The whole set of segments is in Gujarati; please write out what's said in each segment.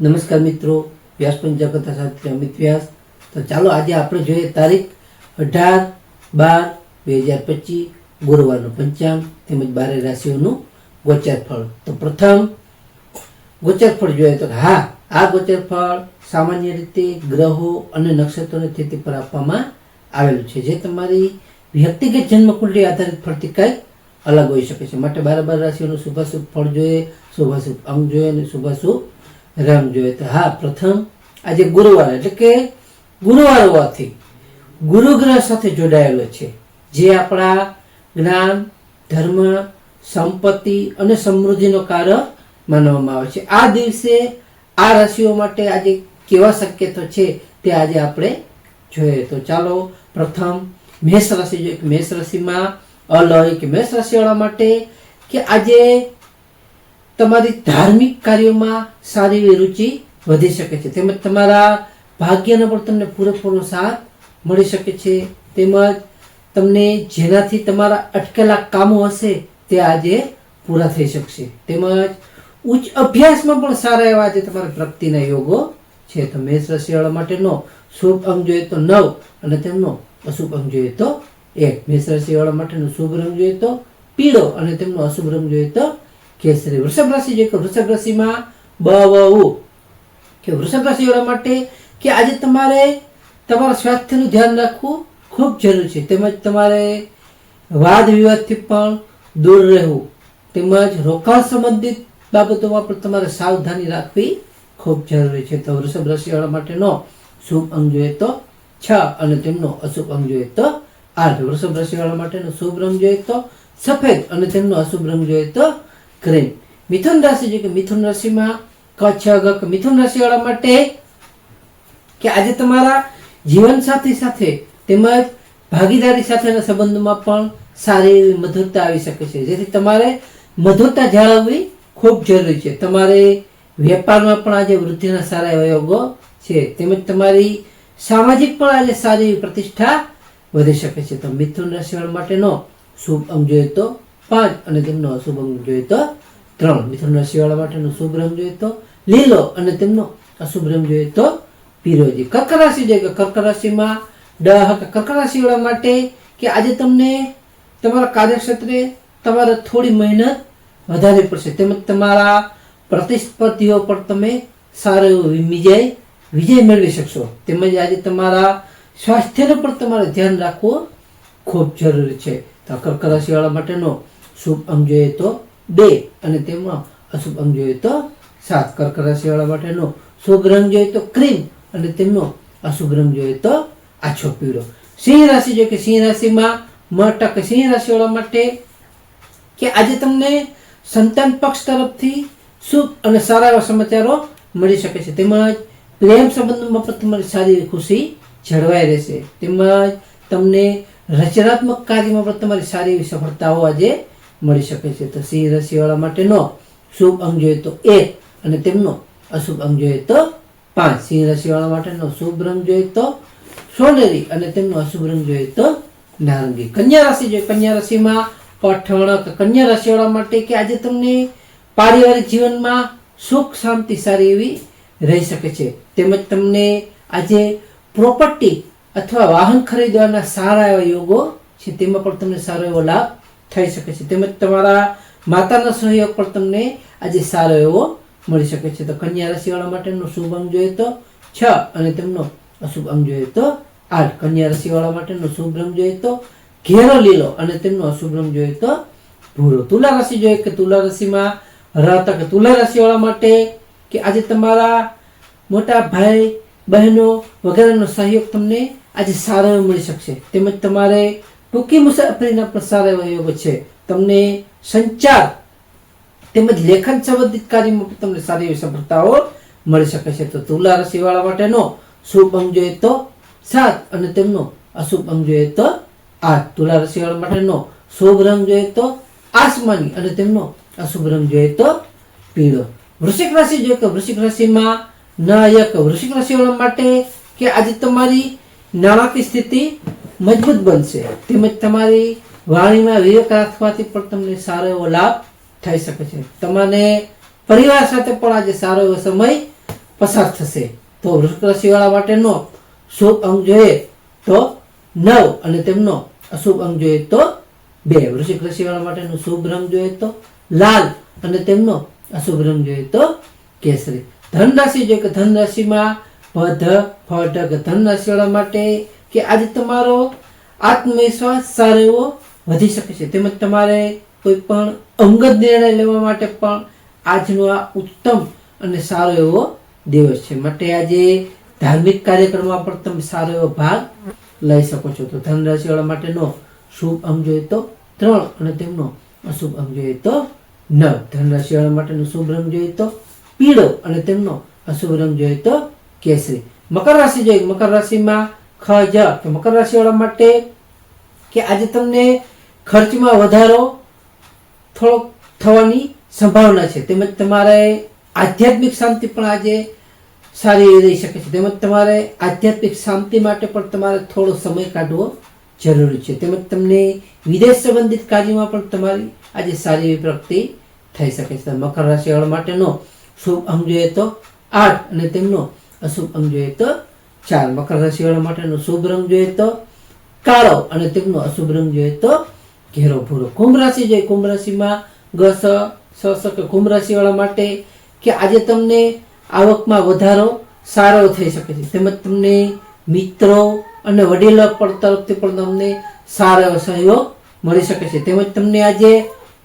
નમસ્કાર મિત્રો, વ્યાસ પંચાકથા સાથે અમિત વ્યાસ. તો ચાલો આજે આપણે જોઈએ તારીખ અઢાર બાર બે હજાર પચીસ, ગુરુવારનું પંચાંગ તેમજ બારે રાશિઓનું ગોચર ફળ તો પ્રથમ ગોચર ફળ જોઈએ તો હા, આ ગોચર ફળ સામાન્ય રીતે ગ્રહો અને નક્ષત્રોની સ્થિતિ પર આપવામાં આવેલું છે. જે તમારી વ્યક્તિગત જન્મકુંડલી આધારિત ફળથી કંઈક અલગ હોઈ શકે છે. માટે બાર બાર રાશિઓનું શુભાશુભ ફળ જોઈએ, શુભાશુભ અંગ જોઈએ અને શુભાશુભ રંગ જોઈએ તો હા, પ્રથમ આજે ગુરુવાર, એટલે કે ગુરુવાર હોવાથી ગુરુગ્રહ સાથે જોડાયેલો છે. જે આપણા જ્ઞાન, ધર્મ, સંપત્તિ અને સમૃદ્ધિનો કારક માનવામાં આવે છે. આ દિવસે આ રાશિઓ માટે આજે કેવા સંકેતો છે તે આજે આપણે જોઈએ. તો ચાલો પ્રથમ મેષ રાશિ જોઈએ. મેષ રાશિમાં અલય મેષ રાશિવાળા માટે કે આજે તમારી ધાર્મિક કાર્યોમાં સારી એવી રુચિ વધી શકે છે. તેમજ તમારા ભાગ્યનો પણ તમને પૂરેપૂરો સાથ મળી શકે છે. તેમજ તમને જેનાથી તમારા અટકેલા કામો હશે તે આજે પૂરા થઈ શકશે. તેમજ ઉચ્ચ અભ્યાસમાં પણ સારા એવા આજે તમારા પ્રગતિના યોગો છે. તો મેષ રાશિવાળા માટેનો શુભ અંગ જોઈએ તો નવ અને તેમનો અશુભ અંગ જોઈએ તો એક. મેષ રાશિવાળા માટેનો શુભ રંગ જોઈએ તો પીળો અને તેમનો અશુભ રંગ જોઈએ તો કેસરી વૃષભ રાશિ જોઈએ કે વૃષભ રાશિમાં બ કે વૃષભ રાશિવાળા માટે કે આજે તમારે તમારા સ્વાસ્થ્યનું ધ્યાન રાખવું ખૂબ જરૂરી છે. તેમજ તમારે વાદ વિવાદથી પણ દૂર રહેવું. તેમજ રોકાણ સંબંધિત બાબતોમાં પણ તમારે સાવધાની રાખવી ખૂબ જરૂરી છે. તો વૃષભ રાશિવાળા માટેનો શુભ અંગ જોઈએ તો છ અને તેમનો અશુભ અંગ જોઈએ તો આઠ. વૃષભ રાશિવાળા માટેનો શુભ રંગ જોઈએ તો સફેદ અને તેમનો અશુભ રંગ જોઈએ તો ક્રીમ મિથુન રાશિ છે કે મિથુન રાશિમાં કચ્છ અગક મિથુન રાશિવાળા માટે કે આજે તમારા જીવનસાથી સાથે તેમજ ભાગીદારી સાથેના સંબંધોમાં પણ સારી એવી મધુરતા આવી શકે છે. જેથી તમારે મધુરતા જાળવવી ખૂબ જરૂરી છે. તમારે વેપારમાં પણ આજે વૃદ્ધિના સારા એવા યોગો છે. તેમજ તમારી સામાજિક પણ આજે સારી પ્રતિષ્ઠા વધી શકે છે. તો મિથુન રાશિવાળા માટેનો શુભ અંગ જોઈએ તો પાંચ અને તેમનો અશુભ અંગ જોઈએ તો ત્રણ. મિથુન રાશિવાળા માટેનો શુભ રંગ જોઈએ તો લીલો અને તેમનો અશુભ રંગ જોઈએ તો પીરોજી કર્ક રાશિ જોઈએ કર્ક રાશિમાં ડહ કર્ક રાશિવાળા માટે કે આજે તમને તમારા કાર્યક્ષેત્રે તમારે થોડી મહેનત વધારવી પડશે. તેમજ તમારા પ્રતિસ્પર્ધીઓ પર તમે સારો એવો વિજય વિજય મેળવી શકશો. તેમજ આજે તમારા સ્વાસ્થ્યનું પણ તમારે ધ્યાન રાખવું ખૂબ જરૂરી છે. તો કર્ક રાશિવાળા માટેનો શુભ અંગ જોઈએ તો બે. અને તેમાં અશુભ અંગ જોઈએ તો સાત. કર્ક રાશિવાળા માટેનો શુભ રંગ જોઈએ તો ક્રીમ. અને તેમનો અશુભ રંગ જોઈએ તો આછો પીળો. સિંહ રાશિ જોઈએ કે સિંહ રાશિમાં મટક સિંહ રાશિવાળા માટે કે આજે તમને સંતાન પક્ષ તરફથી શુભ અને સારા એવા સમાચારો મળી શકે છે. તેમજ પ્રેમ સંબંધોમાં પણ તમારી સારી ખુશી જળવાઈ રહેશે. તેમજ તમને રચનાત્મક કાર્યમાં પણ તમારી સારી એવી સફળતાઓ આજે મળી શકે છે. તો સિંહ રાશિવાળા માટેનો શુભ અંગ જોઈએ તો એક અને તેમનો અશુભ અંગ જોઈએ તો પાંચ. સિંહ રાશિવાળા માટેનો શુભ રંગ જોઈએ તો સોનેરી અને તેમનો અશુભ રંગ જોઈએ તો નારંગી. કન્યા રાશિ જોઈએ. કન્યા રાશિમાં પઠણ કન્યા રાશિવાળા માટે કે આજે તમને પારિવારિક જીવનમાં સુખ, શાંતિ, સારી એવી રહી શકે છે. તેમજ તમને આજે પ્રોપર્ટી અથવા વાહન ખરીદવાના સારા એવા યોગો છે. તેમાં પણ તમને સારો એવો લાભ થઈ શકે છે. તેમજ તમારા માતાનો સહયોગ પણ તમને આજે સારો એવો મળી શકે છે. તો કન્યા રાશિવાળા માટેનો શુભ અંગ જોઈએ તો છ અને તેમનો અશુભ અંગ જોઈએ તો આઠ. કન્યા રાશિવાળા માટેનો શુભ રંગ જોઈએ તો ઘેરો લીલો અને તેમનો અશુભ રંગ જોઈએ તો ભૂરો. તુલા રાશિ જોઈએ કે તુલા રાશિમાં રહેતા કે તુલા રાશિવાળા માટે કે આજે તમારા મોટા ભાઈ બહેનો વગેરેનો સહયોગ તમને આજે સારો મળી શકશે. તેમજ તમારે ટૂંકી મુસાફરીના પણ સારા યોગ છે. તમને સંચાર તેમજ લેખન સંબંધિત કાર્યમાં તમને સારી એવી સફળતાઓ મળી શકે છે. તો તુલા રાશિવાળા માટેનો શુભ અંગ જોઈએ તો સાત અને તેમનો અશુભ અંગ જોઈએ તો આઠ. તુલા રાશિવાળા માટેનો શુભ રંગ જોઈએ તો આસમાની અને તેમનો અશુભ રંગ જોઈએ તો પીળો. વૃશ્ચિક રાશિ જોઈએ તો વૃશ્ચિક રાશિમાં નાયક. વૃશ્ચિક રાશિવાળા માટે કે આજે તમારી નાણાકીય સ્થિતિ મજબૂત બનશે. તેમજ તમારી વાણીમાં વિવેક રાખવાથી પણ તમને સારો એવો લાભ થઈ શકે છે. તમને પરિવાર સાથે પણ આજે સારો એવો સમય પસાર થશે. તો વૃશ્ચિક રાશિવાળા માટેનો શુભ અંક જોઈએ તો નવ અને તેમનો અશુભ અંક જોઈએ તો બે. વૃશ્ચિક રાશિવાળા માટેનો શુભ રંગ જોઈએ તો લાલ અને તેમનો અશુભ રંગ જોઈએ તો કેસરી. ધન રાશિ જોઈએ કે ધન રાશિમાં પધ ફટક ધન રાશિવાળા માટે કે આજે તમારો આત્મવિશ્વાસ સારો એવો વધી શકે છે. તેમજ તમારે કોઈ પણ અંગત નિર્ણય લેવા માટે પણ આજનો આ ઉત્તમ અને સારો એવો દિવસ છે. માટે આજે ધાર્મિક કાર્યક્રમમાં પણ તમે સારો એવો ભાગ લઈ શકો છો. તો ધન રાશિવાળા માટેનો શુભ અંગ જોઈએ તો ત્રણ અને તેમનો અશુભ અંગ જોઈએ તો નવ. ધન રાશિવાળા માટેનો શુભ રંગ જોઈએ તો પીળો અને તેમનો અશુભ રંગ જોઈએ તો કેસરી. મકર રાશિ જોઈએ. મકર રાશિમાં ખજ. કે મકર રાશિવાળા માટે કે આજે તમને ખર્ચમાં વધારો થોડોક થવાની સંભાવના છે. તેમજ તમારે આધ્યાત્મિક શાંતિ પણ આજે સારી રહી શકે છે. તેમજ તમારે આધ્યાત્મિક શાંતિ માટે પણ તમારે થોડો સમય કાઢવો જરૂરી છે. તેમજ તમને વિદેશ સંબંધિત કાર્યમાં પણ તમારી આજે સારી એવી પ્રગતિ થઈ શકે છે. મકર રાશિવાળા માટેનો શુભ અંગ જોઈએ તો આઠ અને તેમનો અશુભ અંગ જોઈએ તો ચાર મકર રાશિવાળા માટેનો શુભ રંગ જોઈએ તો કાળો અને તેમનો અશુભ રંગ જોઈએ તો ઘેરો ભૂરો. કુંભ રાશિ જોઈએ. કુંભ રાશિમાં ગસ સ કે કુંભ રાશિવાળા માટે કે આજે તમને આવકમાં વધારો સારો થઈ શકે છે. તેમજ તમને મિત્રો અને વડીલો પણ તરફથી પણ તમને સારો એવો સહયોગ મળી શકે છે. તેમજ તમને આજે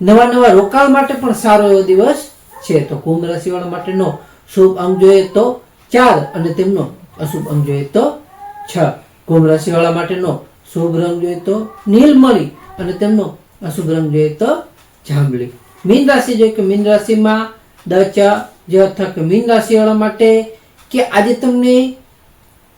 નવા નવા રોકાણ માટે પણ સારો એવો દિવસ છે. તો કુંભ રાશિવાળા માટેનો શુભ અંગ જોઈએ તો ચાર અને તેમનો અશુભ અંગ જોઈએ તો છ. કુંભ રાશિવાળા માટેનો શુભ રંગ જોઈએ તો નીલમણી અને તેમનો અશુભ રંગ જોઈએ તો જાંબલી. મીન રાશિ જોઈએ કે મીન રાશિમાં દ, ચ, જ, થ કે મીન રાશિવાળા માટે કે આજે તમને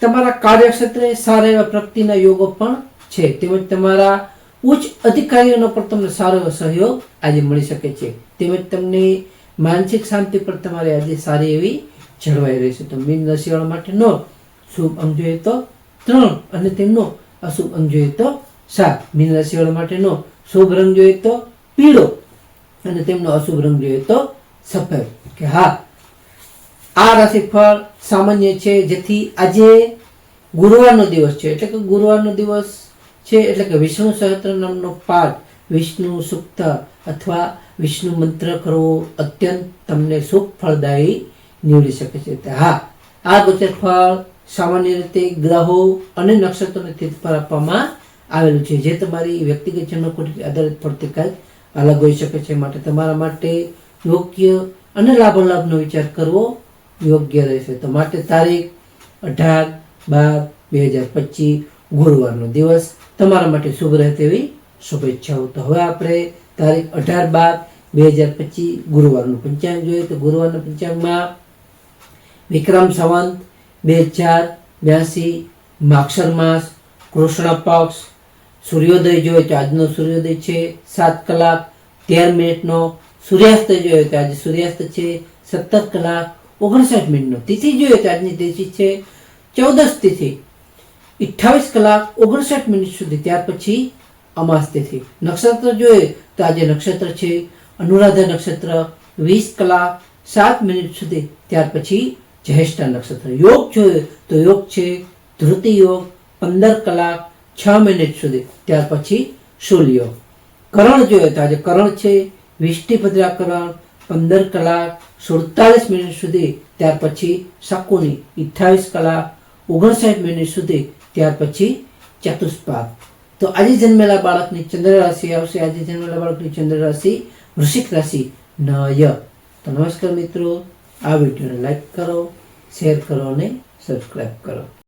તમારા કાર્યક્ષેત્રે સારા એવા પ્રગતિના યોગો પણ છે. તેમજ તમારા ઉચ્ચ અધિકારીઓનો પણ તમને સારો એવો સહયોગ આજે મળી શકે છે. તેમજ તમને માનસિક શાંતિ પણ તમારે આજે સારી એવી જળવાઈ રહેશે. તો મીન રાશિવાળા માટેનો શુભ અંક જોઈએ તો ત્રણ અને તેમનો અશુભ અંક જોઈએ તો સાત. મીન રાશિવાળા માટેનો શુભ રંગ જોઈએ તો પીળો અને તેમનો અશુભ રંગ જોઈએ તો સફેદ. કે હા, આ રાશિફળ સામાન્ય છે, જેથી આજે ગુરુવારનો દિવસ છે. એટલે કે ગુરુવારનો દિવસ છે, એટલે કે વિષ્ણુ સહસ્ત્ર નામનો પાઠ. વિષ્ણુ સુક્ત અથવા વિષ્ણુ મંત્ર કરવો અત્યંત તમને સુખ ફળદાયી નીવડી શકે છે. હા, આ ગોચર સામાન્ય રીતે ગ્રહો અને નક્ષત્રોને તીર્થ પર આપવામાં આવેલું છે. જે તમારી વ્યક્તિગત જન્મકુંડળી આધારિત પડતી કંઈક અલગ હોઈ શકે છે. માટે તમારા માટે યોગ્ય અને લાભાલાભનો વિચાર કરવો યોગ્ય રહેશે. તો માટે તારીખ અઢાર બાર બે હજાર પચીસ, ગુરુવારનો દિવસ. તમારા માટે શુભ રહે તેવી શુભેચ્છાઓ. તો હવે આપણે તારીખ અઢાર બાર બે હજાર પચીસ, ગુરુવારનું પંચાંગ જોઈએ. તો ગુરુવારના પંચાંગમાં વિક્રમ સંવંત બે હજાર બ્યાસી માક્ષર માસ, કૃષ્ણ પક્ષ, સૂર્યોદય જોઈએ તો આજનો સૂર્યોદય છે સાત કલાક, તેર મિનિટનો સૂર્યાસ્ત જોઈએ તો આજે સૂર્યાસ્ત છે સત્તર કલાક, ઓગણસાઠ મિનિટનો તિથિ જોઈએ તો આજની તિથિ છે ચૌદસ તિથિ. અઠ્ઠાવીસ કલાક, ઓગણસાઠ મિનિટ સુધી ત્યાર પછી અમાસ તિથિ. નક્ષત્ર જોઈએ તો આજે નક્ષત્ર છે, અનુરાધા નક્ષત્ર વીસ કલાક, સાત મિનિટ સુધી ત્યાર પછી જ્યેષ્ઠા નક્ષત્ર યોગ જોઈએ તો યોગ છે ધૃતિ યોગ પંદર કલાક છ મિનિટ સુધી ત્યાર પછી શૂલ કરણ જોઈએ તો આજે કરણ છે વિષ્ટિભદ્રા કરણ પંદર કલાક સુડતાલીસ મિનિટ સુધી ત્યાર પછી શકુની અઠ્ઠાવીસ કલાક ઓગણસાઠ મિનિટ સુધી ત્યાર પછી ચતુષ્પાદ તો આજે જન્મેલા બાળકની ચંદ્ર રાશિ આવશે આજે જન્મેલા બાળકની ચંદ્ર રાશિ વૃશ્ચિક રાશિ નય તો નમસ્કાર મિત્રો આ વિડીયોને લાઈક કરો શેર કરો અને સબસ્ક્રાઈબ કરો.